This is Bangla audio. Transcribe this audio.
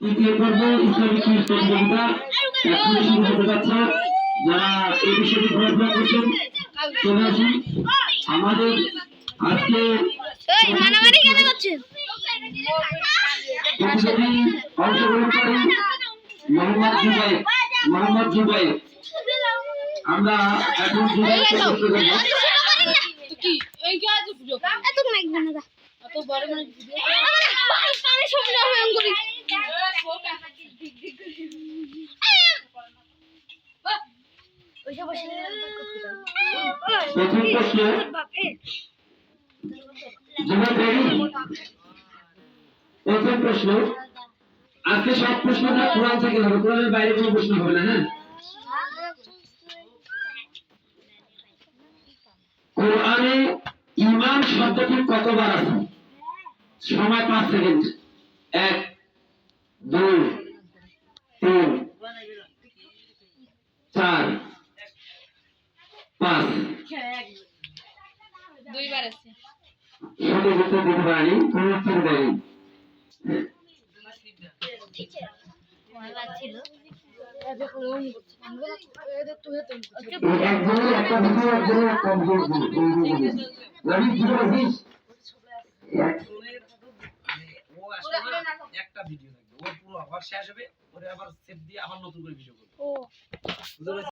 তৃতীয় পর্ব ইসলামিক কুইজ প্রতিযোগিতা। এখনই শুরু হতে যাচ্ছে। যারা এই বিষয়টি ঘোরাফেরা করছেন চলে আসুন আমাদের আজকে অংশগ্রহণকারী মোহাম্মদ জুবাই মোহাম্মদ জুবাই আমরা এখন জুবাই এত বড় মানে প্রথম প্রশ্ন আজকে সব কোরআন থেকে হবে কোরআনের বাইরে কোনো প্রশ্ন হবে না হ্যাঁ কোরআনে ইমান শব্দটি কতবার আছে? সময় পাঁচ সেকেন্ড। এক দুই তিন চার পাঁচ। দুইবার আছে। সঠিক উত্তর দিতে পারেনি কোনো উত্তর দেয়নি একজনের একটা ভিডিও। একজনের একটা আসলে একটা ভিডিও পুরো আবার শেষ হবে পরে আবার সেট দিয়ে আবার নতুন করে ভিডিও করবে?